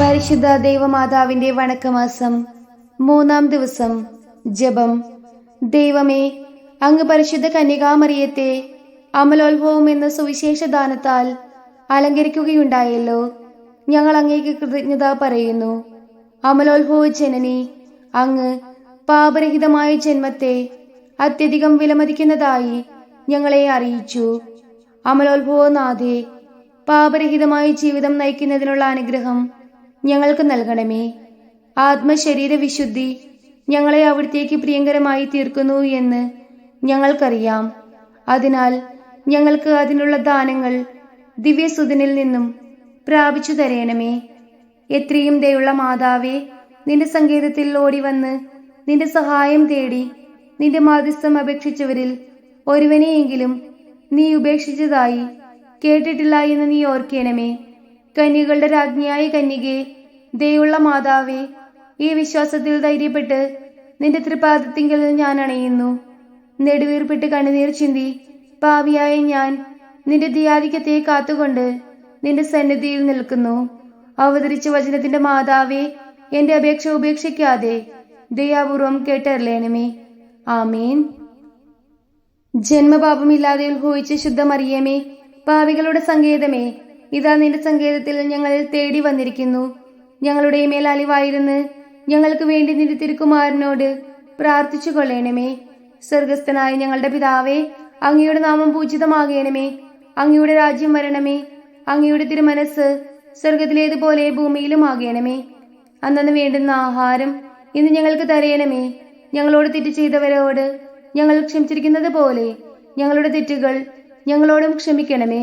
പരിശുദ്ധ ദൈവമാതാവിന്റെ വണക്കമാസം മൂന്നാം ദിവസം ജപം. ദൈവമേ അങ്ങ് പരിശുദ്ധ കന്യകാമറിയത്തെ അമലോത്ഭവം എന്ന സുവിശേഷ ദാനത്താൽ അലങ്കരിക്കുകയുണ്ടായല്ലോ. ഞങ്ങൾ അങ്ങേക്ക് കൃതജ്ഞത പറയുന്നു. അമലോത്ഭവ ജനനി അങ്ങ് പാപരഹിതമായ ജന്മത്തെ അത്യധികം വിലമതിക്കുന്നതായി ഞങ്ങളെ അറിയിച്ചു. അമലോത്ഭവനാഥേ പാപരഹിതമായ ജീവിതം നയിക്കുന്നതിനുള്ള അനുഗ്രഹം ഞങ്ങൾക്ക് നൽകണമേ. ആത്മശരീര വിശുദ്ധി ഞങ്ങളെ അവിടത്തേക്ക് പ്രിയങ്കരമായി തീർക്കുന്നു എന്ന് ഞങ്ങൾക്കറിയാം. അതിനാൽ ഞങ്ങൾക്ക് അതിനുള്ള ദാനങ്ങൾ ദിവ്യസുതനിൽ നിന്നും പ്രാപിച്ചു തരയണമേ എത്രയും ദയുള്ള മാതാവേ നിന്റെ സങ്കേതത്തിൽ ഓടി വന്ന് നിന്റെ സഹായം തേടി നിന്റെ മാധ്യസ്ഥം അപേക്ഷിച്ചവരിൽ ഒരുവനെയെങ്കിലും നീ ഉപേക്ഷിച്ചതായി കേട്ടിട്ടില്ല എന്ന് നീ ഓർക്കണമേ. കന്യകളുടെ രാജ്ഞിയായ കന്യകെ ദയുള്ള മാതാവേ ഈ വിശ്വാസത്തിൽ ധൈര്യപ്പെട്ട് നിന്റെ തൃപാദത്തിങ്കിൽ ഞാൻ അണയുന്നു. നെടുവീർപ്പിട്ട് കണ്ണുനീർ ചിന്തി പാവിയായ ഞാൻ നിന്റെ ദിയാധിക്യത്തെ കാത്തുകൊണ്ട് നിന്റെ സന്നിധിയിൽ നിൽക്കുന്നു. അവതരിച്ച വചനത്തിന്റെ മാതാവേ എന്റെ അപേക്ഷ ഉപേക്ഷിക്കാതെ ദയാപൂർവം കേട്ടറിയണമേ ആമീൻ. ജന്മപാപമില്ലാതെ ഉത്ഭവിച്ച ശുദ്ധമറിയമേ പാവികളുടെ സങ്കേതമേ ഇതാ നിന്റെ സങ്കേതത്തിൽ ഞങ്ങൾ തേടി വന്നിരിക്കുന്നു. ഞങ്ങളുടെ മേൽ അലിവായിരുന്ന് ഞങ്ങൾക്ക് വേണ്ടി നിന്റെ തിരുക്കുമാരനോട് പ്രാർത്ഥിച്ചു കൊള്ളേണമേ സ്വർഗസ്ഥനായ ഞങ്ങളുടെ പിതാവേ അങ്ങയുടെ നാമം പൂജിതമാകേണമേ. അങ്ങയുടെ രാജ്യം വരണമേ. അങ്ങയുടെ തിരുമനസ് സ്വർഗത്തിലേതുപോലെ ഭൂമിയിലും ആകേണമേ അന്നു വേണ്ടുന്ന ആഹാരം ഇന്ന് ഞങ്ങൾക്ക് തരയണമേ ഞങ്ങളോട് തെറ്റ് ചെയ്തവരോട് ഞങ്ങൾ ക്ഷമിച്ചിരിക്കുന്നത് പോലെ ഞങ്ങളുടെ തെറ്റുകൾ ഞങ്ങളോടും ക്ഷമിക്കണമേ.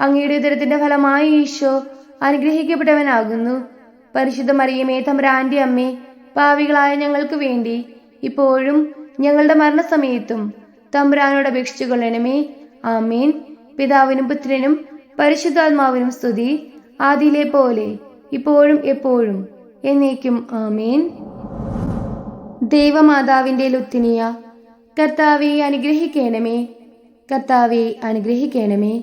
അങ്ങയുടെ ഉദരത്തിന്റെ ഫലമായി ഈശോ അനുഗ്രഹിക്കപ്പെട്ടവനാകുന്നു. പരിശുദ്ധ മറിയമേ തമ്പ്രാന്റെ അമ്മേ പാവികളായ ഞങ്ങൾക്ക് വേണ്ടി ഇപ്പോഴും ഞങ്ങളുടെ മരണസമയത്തും തമ്പുരാനോട് അപേക്ഷിച്ചു കൊള്ളണമേ. ആമേൻ. പിതാവിനും പുത്രനും പരിശുദ്ധാത്മാവിനും സ്തുതി. ആദിയിലെ പോലെ ഇപ്പോഴും എപ്പോഴും എന്നേക്കും ആമീൻ. ദൈവമാതാവിന്റെ ലുത്തിനിയ കർത്താവെ അനുഗ്രഹിക്കണമേ. കർത്താവെ അനുഗ്രഹിക്കണമേ.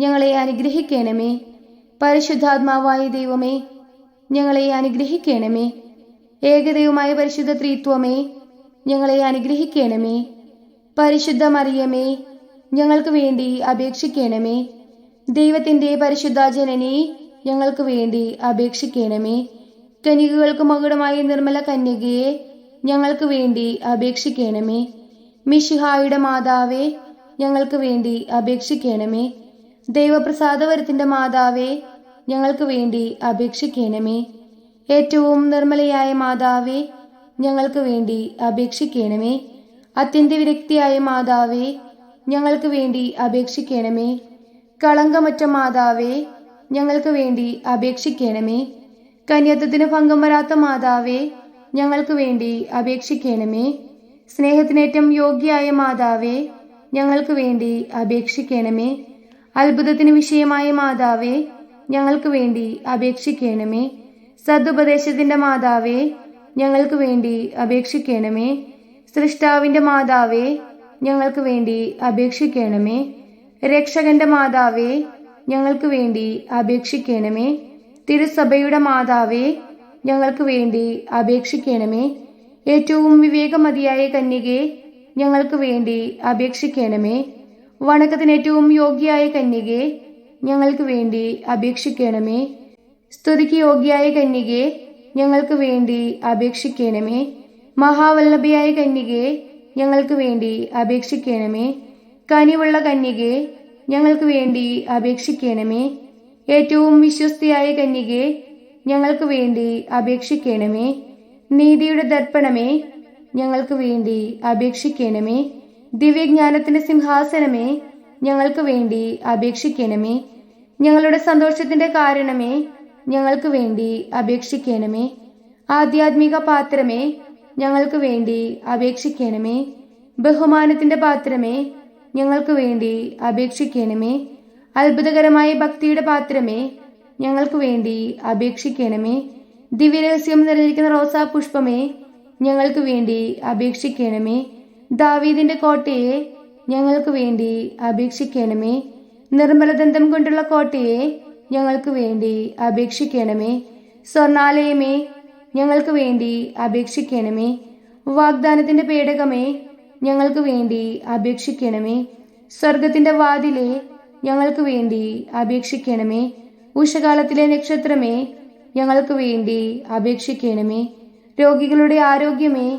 ഞങ്ങളെ അനുഗ്രഹിക്കണമേ. പരിശുദ്ധാത്മാവായ ദൈവമേ ഞങ്ങളെ അനുഗ്രഹിക്കണമേ. ഏകദൈവമായ പരിശുദ്ധ ത്രിത്വമേ ഞങ്ങളെ അനുഗ്രഹിക്കണമേ. പരിശുദ്ധ മറിയമേ ഞങ്ങൾക്ക് വേണ്ടി അപേക്ഷിക്കണമേ. ദൈവത്തിന്റെ പരിശുദ്ധ ജനനെ ഞങ്ങൾക്ക് വേണ്ടി അപേക്ഷിക്കണമേ. കന്യകകൾക്ക് മകുടമായ നിർമ്മല കന്യകയെ ഞങ്ങൾക്ക് വേണ്ടി അപേക്ഷിക്കണമേ. മിഷിഹായുടെ മാതാവേ ഞങ്ങൾക്ക് വേണ്ടി അപേക്ഷിക്കണമേ. ദൈവപ്രസാദവരത്തിന്റെ മാതാവേ ഞങ്ങൾക്ക് വേണ്ടി അപേക്ഷിക്കണമേ. ഏറ്റവും നിർമ്മലയായ മാതാവേ ഞങ്ങൾക്ക് വേണ്ടി അപേക്ഷിക്കണമേ. അത്യന്ത വിരക്തിയായ മാതാവേ ഞങ്ങൾക്ക് വേണ്ടി അപേക്ഷിക്കണമേ. കളങ്കമറ്റ മാതാവേ ഞങ്ങൾക്ക് വേണ്ടി അപേക്ഷിക്കണമേ. കന്യത്വത്തിന് ഭംഗം വരാത്ത മാതാവേ ഞങ്ങൾക്ക് വേണ്ടി അപേക്ഷിക്കണമേ. സ്നേഹത്തിനേറ്റം യോഗ്യയായ മാതാവേ ഞങ്ങൾക്ക് വേണ്ടി അപേക്ഷിക്കണമേ. അത്ഭുതത്തിന് വിഷയമായ മാതാവേ ഞങ്ങൾക്ക് വേണ്ടി അപേക്ഷിക്കണമേ. സതുപദേശത്തിന്റെ മാതാവേ ഞങ്ങൾക്ക് വേണ്ടി അപേക്ഷിക്കണമേ. സൃഷ്ടാവിന്റെ മാതാവേ ഞങ്ങൾക്ക് വേണ്ടി അപേക്ഷിക്കണമേ. രക്ഷകന്റെ മാതാവേ ഞങ്ങൾക്ക് വേണ്ടി അപേക്ഷിക്കണമേ. തിരുസഭയുടെ മാതാവേ ഞങ്ങൾക്ക് വേണ്ടി അപേക്ഷിക്കണമേ. ഏറ്റവും വിവേകമതിയായ കന്യകെ ഞങ്ങൾക്ക് വേണ്ടി അപേക്ഷിക്കണമേ. വണക്കത്തിന് ഏറ്റവും യോഗ്യയായ കന്യകെ ഞങ്ങൾക്ക് വേണ്ടി അപേക്ഷിക്കണമേ. സ്തുതിക്ക് യോഗ്യയായ കന്യകെ ഞങ്ങൾക്ക് വേണ്ടി അപേക്ഷിക്കണമേ. മഹാവല്ലഭയായ കന്യകെ ഞങ്ങൾക്ക് വേണ്ടി അപേക്ഷിക്കണമേ. കനിവുള്ള കന്യകെ ഞങ്ങൾക്ക് വേണ്ടി അപേക്ഷിക്കണമേ. ഏറ്റവും വിശ്വസ്തയായ കന്യകെ ഞങ്ങൾക്ക് വേണ്ടി അപേക്ഷിക്കണമേ. നീതിയുടെ ദർപ്പണമേ ഞങ്ങൾക്ക് വേണ്ടി അപേക്ഷിക്കണമേ. ദിവ്യജ്ഞാനത്തിന്റെ സിംഹാസനമേ ഞങ്ങൾക്ക് വേണ്ടി അപേക്ഷിക്കണമേ. ഞങ്ങളുടെ സന്തോഷത്തിന്റെ കാരണമേ ഞങ്ങൾക്ക് വേണ്ടി അപേക്ഷിക്കണമേ. ആധ്യാത്മിക പാത്രമേ ഞങ്ങൾക്ക് വേണ്ടി അപേക്ഷിക്കണമേ. ബഹുമാനത്തിന്റെ പാത്രമേ ഞങ്ങൾക്ക് വേണ്ടി അപേക്ഷിക്കണമേ. അത്ഭുതകരമായ ഭക്തിയുടെ പാത്രമേ ഞങ്ങൾക്ക് വേണ്ടി അപേക്ഷിക്കണമേ. ദിവ്യരഹസ്യം നിറഞ്ഞിരിക്കുന്ന റോസാ പുഷ്പമേ ഞങ്ങൾക്ക് വേണ്ടി അപേക്ഷിക്കണമേ. ദാവീദിന്റെ കോട്ടയെ ഞങ്ങൾക്ക് വേണ്ടി അപേക്ഷിക്കണമേ. നിർമ്മലദന്തം കൊണ്ടുള്ള കോട്ടയെ ഞങ്ങൾക്ക് വേണ്ടി അപേക്ഷിക്കണമേ. സ്വർണാലയമേ ഞങ്ങൾക്ക് വേണ്ടി അപേക്ഷിക്കണമേ. വാഗ്ദാനത്തിന്റെ പേടകമേ ഞങ്ങൾക്ക് വേണ്ടി അപേക്ഷിക്കണമേ. സ്വർഗത്തിന്റെ വാതിലെ ഞങ്ങൾക്ക് വേണ്ടി അപേക്ഷിക്കണമേ. ഉഷകാലത്തിലെ നക്ഷത്രമേ ഞങ്ങൾക്ക് വേണ്ടി അപേക്ഷിക്കണമേ. രോഗികളുടെ ആരോഗ്യമേ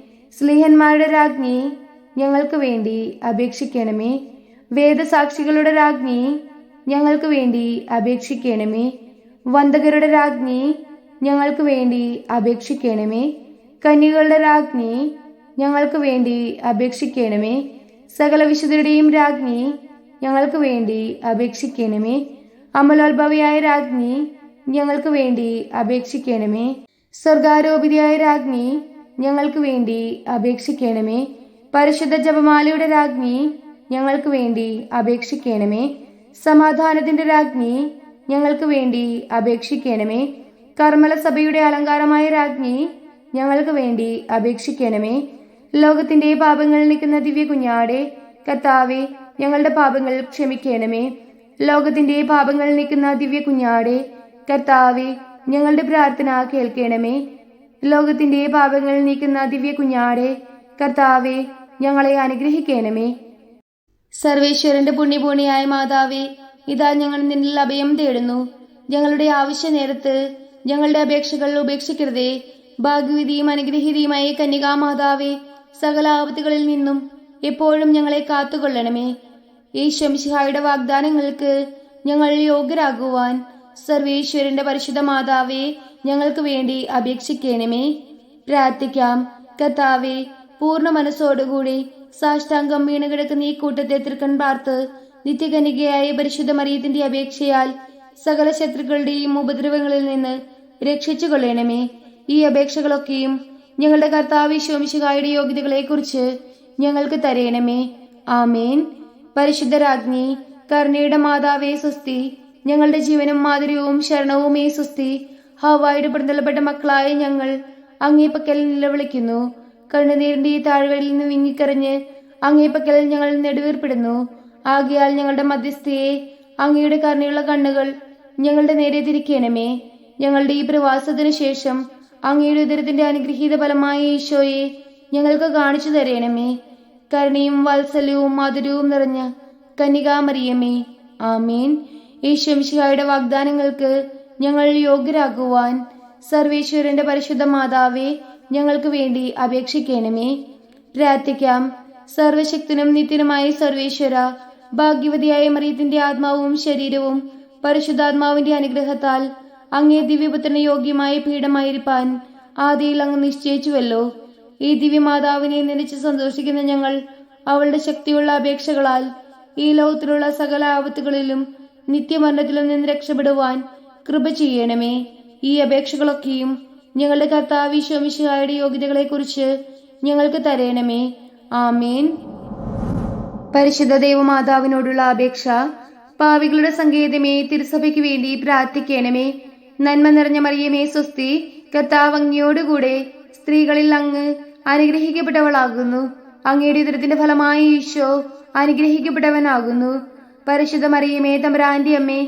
സ്ലീഹന്മാരുടെ രാജ്ഞി ഞങ്ങൾക്ക് വേണ്ടി അപേക്ഷിക്കണമേ. വേദസാക്ഷികളുടെ രാജ്ഞി ഞങ്ങൾക്ക് വേണ്ടി അപേക്ഷിക്കണമേ. വന്ദകരുടെ രാജ്ഞി ഞങ്ങൾക്ക് വേണ്ടി അപേക്ഷിക്കണമേ. കന്യകളുടെ രാജ്ഞി ഞങ്ങൾക്ക് വേണ്ടി അപേക്ഷിക്കണമേ. സകല വിശുദ്ധരുടെയും രാജ്ഞി ഞങ്ങൾക്ക് വേണ്ടി അപേക്ഷിക്കണമേ. അമലോത്ഭവയായ രാജ്ഞി ഞങ്ങൾക്ക് വേണ്ടി അപേക്ഷിക്കണമേ. സ്വർഗാരോപിതയായ രാജ്ഞി ഞങ്ങൾക്ക് വേണ്ടി അപേക്ഷിക്കണമേ. പരിശുദ്ധ ജപമാലയുടെ രാജ്ഞി ഞങ്ങൾക്ക് വേണ്ടി അപേക്ഷിക്കണമേ. സമാധാനത്തിന്റെ രാജ്ഞി ഞങ്ങൾക്ക് വേണ്ടി അപേക്ഷിക്കണമേ. കർമ്മല സഭയുടെ അലങ്കാരമായ രാജ്ഞി ഞങ്ങൾക്ക് വേണ്ടി അപേക്ഷിക്കണമേ. ലോകത്തിന്റെ പാപങ്ങൾ നിൽക്കുന്ന ദിവ്യ കുഞ്ഞാടെ കർത്താവെ ഞങ്ങളുടെ പാപങ്ങൾ ക്ഷമിക്കണമേ. ലോകത്തിന്റെ പാപങ്ങൾ നിൽക്കുന്ന ദിവ്യ കുഞ്ഞാടെ കർത്താവെ ഞങ്ങളുടെ പ്രാർത്ഥന കേൾക്കണമേ. ലോകത്തിന്റെ പാപങ്ങൾ നീക്കുന്ന ദിവ്യ കുഞ്ഞാടെ കർത്താവെ ഞങ്ങളെ അനുഗ്രഹിക്കണമേ. സർവേശ്വരന്റെ പുണ്യപൂണിയായ മാതാവേ ഇതാ ഞങ്ങൾ നിന്നിൽ അഭയം തേടുന്നു. ഞങ്ങളുടെ ആവശ്യ നേരത്ത് ഞങ്ങളുടെ അപേക്ഷകൾ ഉപേക്ഷിക്കരുതേ. ഭാഗ്യവിധിയും അനുഗ്രഹീതിയുമായ കന്യകാ കന്യകാമാതാവേ സകല ആപത്തുകളിൽ നിന്നും എപ്പോഴും ഞങ്ങളെ കാത്തുകൊള്ളണമേ. ഈ ശംശിഹായുടെ വാഗ്ദാനങ്ങൾക്ക് ഞങ്ങൾ യോഗ്യരാകുവാൻ സർവേശ്വരന്റെ പരിശുദ്ധ മാതാവേ ഞങ്ങൾക്ക് വേണ്ടി അപേക്ഷിക്കണമേ. പ്രാർത്ഥിക്കാം. കർത്താവേ പൂർണ മനസ്സോടുകൂടി സാഷ്ടാംഗം വീണ് കിടക്കുന്ന ഈ കൂട്ടത്തെ തൃക്കൺ പാർത്ത് നിത്യകനികയായ പരിശുദ്ധ മറിയത്തിന്റെ അപേക്ഷയാൽ സകല ശത്രുക്കളുടെയും ഉപദ്രവങ്ങളിൽ നിന്ന് രക്ഷിച്ചു കൊള്ളണമേ ഈ അപേക്ഷകളൊക്കെയും ഞങ്ങളുടെ കർത്താവ് ശോമിശുകായുടെ യോഗ്യതകളെക്കുറിച്ച് ഞങ്ങൾക്ക് തരയണമേ ആമേൻ. പരിശുദ്ധരാജ്ഞി കർണയുടെ മാതാവേ സുസ്തി ഞങ്ങളുടെ ജീവനും മാധുര്യവും ശരണവുമേ സുസ്തി ഹവായുടെ പ്രതലപ്പെട്ട മക്കളായ ഞങ്ങൾ അങ്ങേപ്പക്കൽ നിലവിളിക്കുന്നു. കണ്ണുനീരിന്റെ ഈ താഴ്വരയിൽ നിന്ന് വിങ്ങിക്കറിഞ്ഞ് അങ്ങേപ്പക്കൽ ഞങ്ങൾ നെടുവീർപ്പെടുന്നു. ആകയാൽ ഞങ്ങളുടെ മധ്യസ്ഥയെ അങ്ങയുടെ കരുണയുള്ള കണ്ണുകൾ ഞങ്ങളുടെ നേരെ തിരിക്കണമേ. ഞങ്ങളുടെ ഈ പ്രവാസത്തിനു ശേഷം അങ്ങയുടെ ഉദരത്തിന്റെ അനുഗ്രഹീത ഫലമായ ഈശോയെ ഞങ്ങൾക്ക് കാണിച്ചു തരയണമേ കരുണയും വാത്സല്യവും മധുരവും നിറഞ്ഞ കന്യകാമറിയമേ. ആമീൻ. ഈ ശംശിഹായുടെ വാഗ്ദാനങ്ങൾക്ക് ഞങ്ങൾ യോഗ്യരാകുവാൻ സർവേശ്വരന്റെ പരിശുദ്ധ മാതാവേ ഞങ്ങൾക്ക് വേണ്ടി അപേക്ഷിക്കണമേ. പ്രാർത്ഥിക്കാം. സർവശക്തനും നിത്യനുമായ സർവേശ്വര ഭാഗ്യവതിയായ മറിയത്തിന്റെ ആത്മാവും ശരീരവും പരിശുദ്ധാത്മാവിന്റെ അനുഗ്രഹത്താൽ അങ്ങേ ദിവ്യപുത്രന് യോഗ്യമായ പീഠമായിരിക്കാൻ ആദിയിൽ അങ്ങ് നിശ്ചയിച്ചുവല്ലോ. ഈ ദിവ്യമാതാവിനെ നനച്ച് സന്തോഷിക്കുന്ന ഞങ്ങൾ അവളുടെ ശക്തിയുള്ള അപേക്ഷകളാൽ ഈ ലോകത്തിലുള്ള സകല ആപത്തുകളിലും നിത്യമരണത്തിലും നിന്ന് രക്ഷപ്പെടുവാൻ കൃപ ചെയ്യണമേ. ഈ അപേക്ഷകളൊക്കെയും ഞങ്ങളുടെ കർത്താവ് യോഗ്യതകളെ കുറിച്ച് ഞങ്ങൾക്ക് തരയണമേ ആമേൻ. പരിശുദ്ധ ദേവമാതാവിനോടുള്ള അപേക്ഷ പാവികളുടെ സങ്കേതമേ തിരുസഭയ്ക്ക് വേണ്ടി പ്രാർത്ഥിക്കണമേ. നന്മ നിറഞ്ഞ മറിയമേ സ്വസ്തി കർത്താവ് സ്ത്രീകളിൽ അങ്ങ് അനുഗ്രഹിക്കപ്പെട്ടവളാകുന്നു. അങ്ങയുടെ ഉദരത്തിന്റെ ഫലമായി ഈശോ അനുഗ്രഹിക്കപ്പെട്ടവനാകുന്നു. പരിശുദ്ധ മറിയമേ തമ്പുരാന്റെ അമ്മേ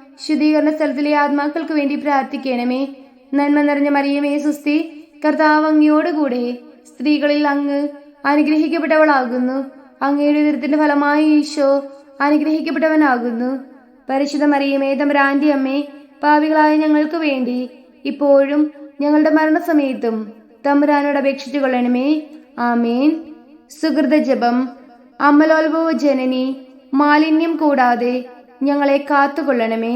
ശുദ്ധീകരണ സ്ഥലത്തിലെ ആത്മാക്കൾക്ക് വേണ്ടി പ്രാർത്ഥിക്കണമേ. നന്മ നിറഞ്ഞ മറിയമേ സുസ്തി കർത്താവ് അങ്ങയോടുകൂടെ സ്ത്രീകളിൽ അങ്ങ് അനുഗ്രഹിക്കപ്പെട്ടവളാകുന്നു. അങ്ങയുടെ ഉദരത്തിന്റെ ഫലമായി ഈശോ അനുഗ്രഹിക്കപ്പെട്ടവനാകുന്നു. പരിശുദ്ധ മറിയമേ തമ്പുരാന്റെ അമ്മേ പാവികളായ ഞങ്ങൾക്ക് വേണ്ടി ഇപ്പോഴും ഞങ്ങളുടെ മരണസമയത്തും തമ്പുരാനോട് അപേക്ഷിച്ചു കൊള്ളണമേ. ആമേൻ. സുഹൃത ജപം അമലോത്ഭവ ജനനി മാലിന്യം കൂടാതെ ഞങ്ങളെ കാത്തുകൊള്ളണമേ